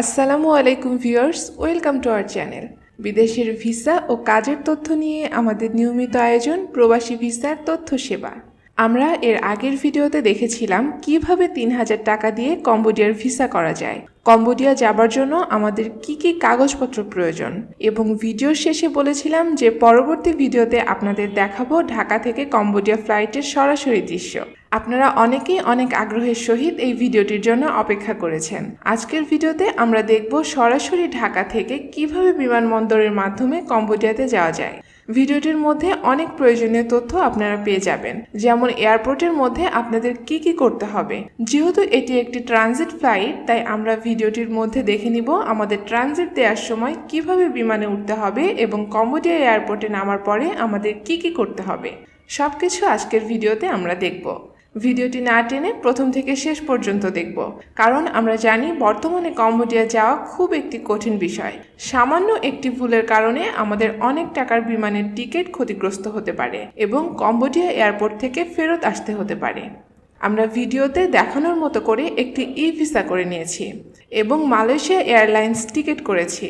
আসসালামু আলাইকুম viewers, welcome to our channel. বিদেশের ভিসা ও কাজের তথ্য নিয়ে আমাদের নিয়মিত আয়োজন প্রবাসী ভিসার তথ্য সেবা। আমরা এর আগের ভিডিওতে দেখেছিলাম কীভাবে তিন হাজার টাকা দিয়ে কম্বোডিয়ার ভিসা করা যায়। কম্বোডিয়া যাবার জন্য আমাদের কি কি কাগজপত্র প্রয়োজন এবং ভিডিওর শেষে বলেছিলাম যে পরবর্তী ভিডিওতে আপনাদের দেখাবো ঢাকা থেকে কম্বোডিয়া ফ্লাইটের সরাসরি দৃশ্য। আপনারা অনেকেই অনেক আগ্রহের সহিত এই ভিডিওটির জন্য অপেক্ষা করেছেন। আজকের ভিডিওতে আমরা দেখব সরাসরি ঢাকা থেকে কীভাবে বিমানবন্দরের মাধ্যমে কম্বোডিয়াতে যাওয়া যায়। ভিডিওটির মধ্যে অনেক প্রয়োজনীয় তথ্য আপনারা পেয়ে যাবেন, যেমন এয়ারপোর্টের মধ্যে আপনাদের কি কি করতে হবে। যেহেতু এটি একটি ট্রানজিট ফ্লাইট, তাই আমরা ভিডিওটির মধ্যে দেখে নিব আমাদের ট্রানজিট দেওয়ার সময় কীভাবে বিমানে উঠতে হবে এবং কম্বোডিয়া এয়ারপোর্টে নামার পরে আমাদের কি কি করতে হবে। সবকিছু আজকের ভিডিওতে আমরা দেখব। ভিডিওটি না টেনে প্রথম থেকে শেষ পর্যন্ত দেখব। কারণ আমরা জানি বর্তমানে কম্বোডিয়া যাওয়া খুব একটি কঠিন বিষয়। সামান্য একটি ভুলের কারণে আমাদের অনেক টাকার বিমানের টিকিট ক্ষতিগ্রস্ত হতে পারে এবং কম্বোডিয়া এয়ারপোর্ট থেকে ফেরত আসতে হতে পারে। আমরা ভিডিওতে দেখানোর মতো করে একটি ই ভিসা করে নিয়েছি এবং মালয়েশিয়া এয়ারলাইন্স টিকিট করেছি।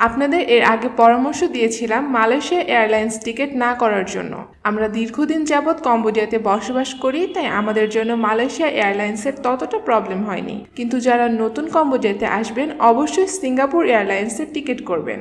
আপনাদের এর আগে পরামর্শ দিয়েছিলাম মালয়েশিয়া এয়ারলাইন্স টিকিট না করার জন্য। আমরা দীর্ঘদিন যাবৎ কম্বোডিয়াতে বসবাস করি, তাই আমাদের জন্য মালয়েশিয়া এয়ারলাইন্সের ততটা প্রবলেম হয়নি। কিন্তু যারা নতুন কম্বোডিয়াতে আসবেন, অবশ্যই সিঙ্গাপুর এয়ারলাইন্সের টিকিট করবেন।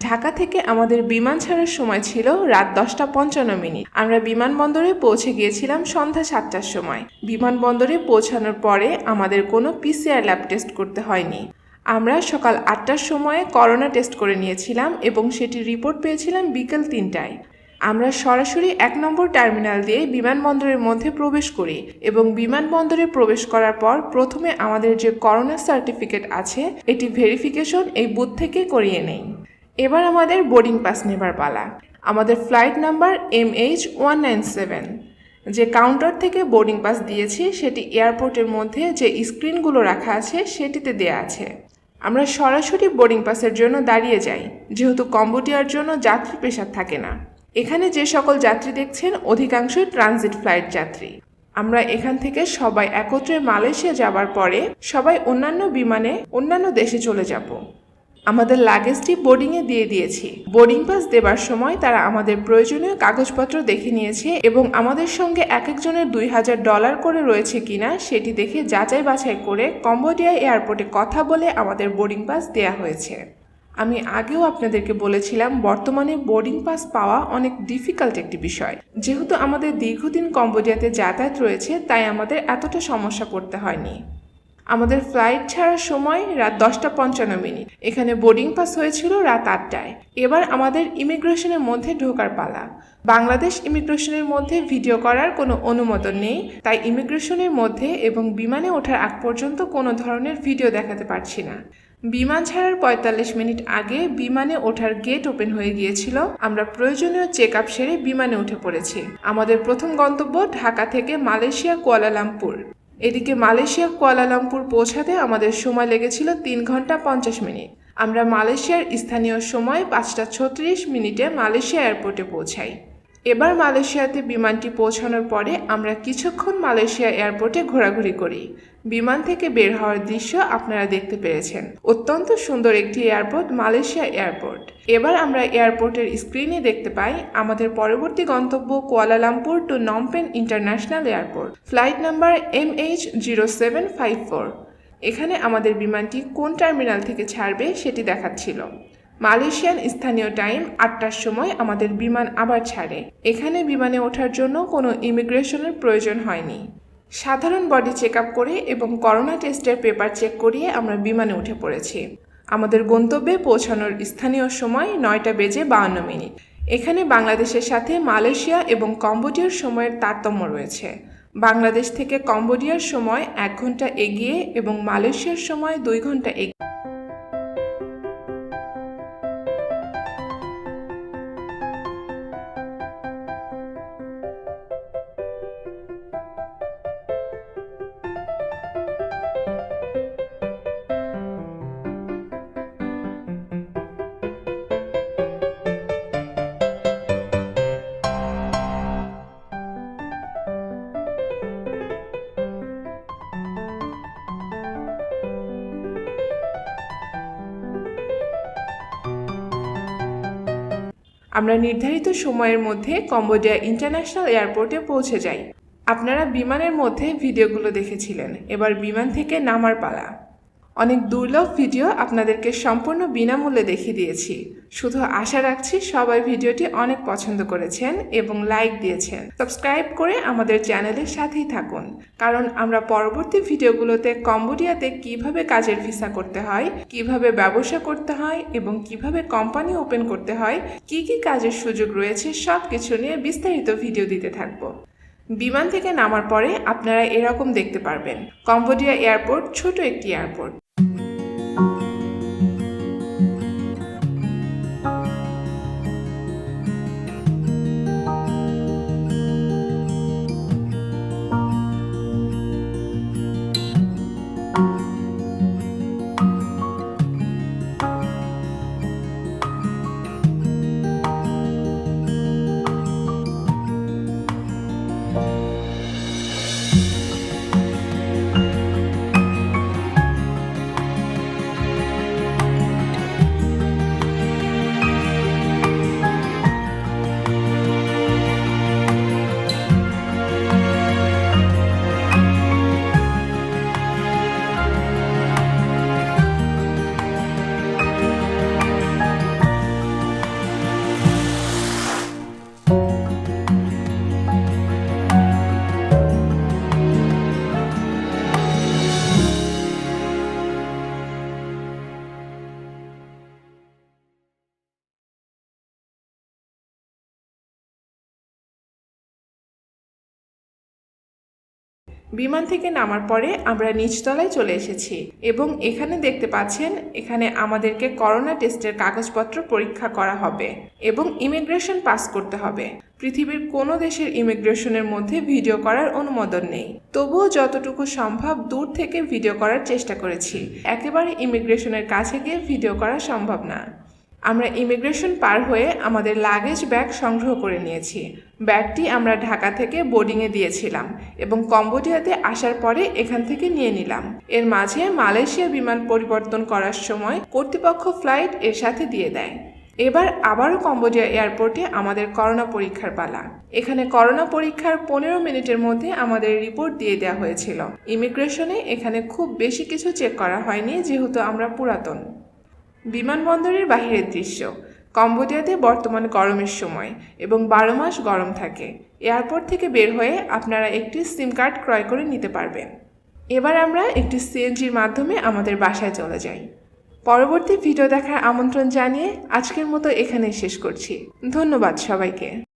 ঢাকা থেকে আমাদের বিমান ছাড়ার সময় ছিল রাত দশটা পঞ্চান্ন মিনিট। আমরা বিমানবন্দরে পৌঁছে গিয়েছিলাম সন্ধ্যা সাতটার সময়। বিমানবন্দরে পৌঁছানোর পরে আমাদের কোনো পিসিআর ল্যাব টেস্ট করতে হয়নি। আমরা সকাল আটটার সময়ে করোনা টেস্ট করে নিয়েছিলাম এবং সেটির রিপোর্ট পেয়েছিলাম বিকেল তিনটায়। আমরা সরাসরি এক নম্বর টার্মিনাল দিয়ে বিমানবন্দরের মধ্যে প্রবেশ করি এবং বিমানবন্দরে প্রবেশ করার পর প্রথমে আমাদের যে করোনা সার্টিফিকেট আছে, এটি ভেরিফিকেশন এই বুথ থেকে করিয়ে নেই। এবার আমাদের বোর্ডিং পাস নেবার পালা। আমাদের flight number M H one nine seven. যে কাউন্টার থেকে বোর্ডিং পাস দিয়েছি, সেটি এয়ারপোর্টের মধ্যে যে স্ক্রিনগুলো রাখা আছে, সেটিতে দেয়া আছে। আমরা সরাসরি বোর্ডিং পাসের জন্য দাঁড়িয়ে যাই, যেহেতু কম্বোডিয়ার জন্য যাত্রী পেশার থাকে না। এখানে যে সকল যাত্রী দেখছেন, অধিকাংশই ট্রানজিট ফ্লাইট যাত্রী। আমরা এখান থেকে সবাই একত্রে মালয়েশিয়া যাবার পরে সবাই অন্যান্য বিমানে অন্যান্য দেশে চলে যাব। আমাদের লাগেজটি বোর্ডিংয়ে দিয়ে দিয়েছি। বোর্ডিং পাস দেবার সময় তারা আমাদের প্রয়োজনীয় কাগজপত্র দেখে নিয়েছে এবং আমাদের সঙ্গে এক একজনের দুই হাজার ডলার করে রয়েছে কিনা সেটি দেখে যাচাই বাছাই করে কম্বোডিয়া এয়ারপোর্টে কথা বলে আমাদের বোর্ডিং পাস দেয়া হয়েছে। আমি আগেও আপনাদেরকে বলেছিলাম, বর্তমানে বোর্ডিং পাস পাওয়া অনেক ডিফিকাল্ট একটি বিষয়। যেহেতু আমাদের দীর্ঘদিন কম্বোডিয়াতে যাতায়াত রয়েছে, তাই আমাদের এতটা সমস্যা পড়তে হয়নি। আমাদের ফ্লাইট ছাড়ার সময় রাত দশটা পঞ্চান্ন মিনিট। এখানে বোর্ডিং পাস হয়েছিল রাত আটটায়। এবার আমাদের ইমিগ্রেশনের মধ্যে ঢোকার পালা। বাংলাদেশ ইমিগ্রেশনের মধ্যে ভিডিও করার কোনো অনুমোদন নেই, তাই ইমিগ্রেশনের মধ্যে এবং বিমানে ওঠার আগ পর্যন্ত কোনো ধরনের ভিডিও দেখাতে পারছি না। বিমান ছাড়ার পঁয়তাল্লিশ মিনিট আগে বিমানে ওঠার গেট ওপেন হয়ে গিয়েছিল। আমরা প্রয়োজনীয় চেক আপ সেরে বিমানে উঠে পড়েছি। আমাদের প্রথম গন্তব্য ঢাকা থেকে মালয়েশিয়া কুয়ালালামপুর এদিকে মালয়েশিয়া কুয়ালালামপুর পৌঁছাতে আমাদের সময় লেগেছিল তিন ঘণ্টা পঞ্চাশ মিনিট। আমরা মালয়েশিয়ার স্থানীয় সময় পাঁচটা ছত্রিশ মিনিটে মালয়েশিয়া এয়ারপোর্টে পৌঁছাই। এবার মালয়েশিয়াতে বিমানটি পৌঁছানোর পরে আমরা কিছুক্ষণ মালয়েশিয়া এয়ারপোর্টে ঘোরাঘুরি করি। বিমান থেকে বের হওয়ার দৃশ্য আপনারা দেখতে পেরেছেন। অত্যন্ত সুন্দর একটি এয়ারপোর্ট, মালয়েশিয়া এয়ারপোর্ট। এবার আমরা এয়ারপোর্টের স্ক্রিনে দেখতে পাই আমাদের পরবর্তী গন্তব্য Kuala Lumpur to Phnom Penh international airport. Flight number M H zero seven five four এখানে আমাদের বিমানটি কোন টার্মিনাল থেকে ছাড়বে সেটি দেখাচ্ছিল। মালয়েশিয়ান স্থানীয় টাইম আটটার সময় আমাদের বিমান আবার ছাড়ে। এখানে বিমানে ওঠার জন্য কোনো ইমিগ্রেশনের প্রয়োজন হয়নি। সাধারণ বডি চেক আপ করে এবং করোনা টেস্টের পেপার চেক করিয়ে আমরা বিমানে উঠে পড়েছি। আমাদের গন্তব্যে পৌঁছানোর স্থানীয় সময় নয়টা বেজে বাউন্ন মিনিট। এখানে বাংলাদেশের সাথে মালয়েশিয়া এবং কম্বোডিয়ার সময়ের তারতম্য রয়েছে। বাংলাদেশ থেকে কম্বোডিয়ার সময় এক ঘণ্টা এগিয়ে এবং মালয়েশিয়ার সময় দুই ঘণ্টা এগিয়ে। আমরা নির্ধারিত সময়ের মধ্যে কম্বোডিয়া ইন্টারন্যাশনাল এয়ারপোর্টে পৌঁছে যাই। আপনারা বিমানের মধ্যে ভিডিওগুলো দেখেছিলেন। এবার বিমান থেকে নামার পালা। অনেক দুর্লভ ভিডিও আপনাদেরকে সম্পূর্ণ বিনামূল্যে দেখিয়ে দিয়েছি। শুধু আশা রাখছি সবাই ভিডিওটি অনেক পছন্দ করেছেন এবং লাইক দিয়েছেন। সাবস্ক্রাইব করে আমাদের চ্যানেলের সাথেই থাকুন। কারণ আমরা পরবর্তী ভিডিওগুলোতে কম্বোডিয়াতে কীভাবে কাজের ভিসা করতে হয়, কীভাবে ব্যবসা করতে হয় এবং কীভাবে কোম্পানি ওপেন করতে হয়, কি কি কাজের সুযোগ রয়েছে সব কিছু নিয়ে বিস্তারিত ভিডিও দিতে থাকব। বিমান থেকে নামার পরে আপনারা এরকম দেখতে পারবেন। কম্বোডিয়া এয়ারপোর্ট ছোট একটি এয়ারপোর্ট। বিমান থেকে নামার পরে আমরা নিচতলায় চলে এসেছি এবং এখানে দেখতে পাচ্ছেন, এখানে আমাদেরকে করোনা টেস্টের কাগজপত্র পরীক্ষা করা হবে এবং ইমিগ্রেশন পাস করতে হবে। পৃথিবীর কোনো দেশের ইমিগ্রেশনের মধ্যে ভিডিও করার অনুমোদন নেই। তবুও যতটুকু সম্ভব দূর থেকে ভিডিও করার চেষ্টা করেছি। একেবারে ইমিগ্রেশনের কাছে গিয়ে ভিডিও করা সম্ভব না। আমরা ইমিগ্রেশন পার হয়ে আমাদের লাগেজ ব্যাগ সংগ্রহ করে নিয়েছি। ব্যাগটি আমরা ঢাকা থেকে বোর্ডিংয়ে দিয়েছিলাম এবং কম্বোডিয়াতে আসার পরে এখান থেকে নিয়ে নিলাম। এর মাঝে মালয়েশিয়া বিমান পরিবর্তন করার সময় কর্তৃপক্ষ ফ্লাইট এর সাথে দিয়ে দেয়। এবার আবারও কম্বোডিয়া এয়ারপোর্টে আমাদের করোনা পরীক্ষার পালা। এখানে করোনা পরীক্ষার পনেরো মিনিটের মধ্যে আমাদের রিপোর্ট দিয়ে দেওয়া হয়েছিল। ইমিগ্রেশনে এখানে খুব বেশি কিছু চেক করা হয়নি, যেহেতু আমরা পুরাতন। বিমানবন্দরের বাহিরের দৃশ্য। কম্বোডিয়াতে বর্তমান গরমের সময় এবং বারো মাস গরম থাকে। এয়ারপোর্ট থেকে বের হয়ে আপনারা একটি সিম কার্ড ক্রয় করে নিতে পারবেন। এবার আমরা একটি সিএনজির মাধ্যমে আমাদের বাসায় চলে যাই। পরবর্তী ভিডিও দেখার আমন্ত্রণ জানিয়ে আজকের মতো এখানেই শেষ করছি। ধন্যবাদ সবাইকে।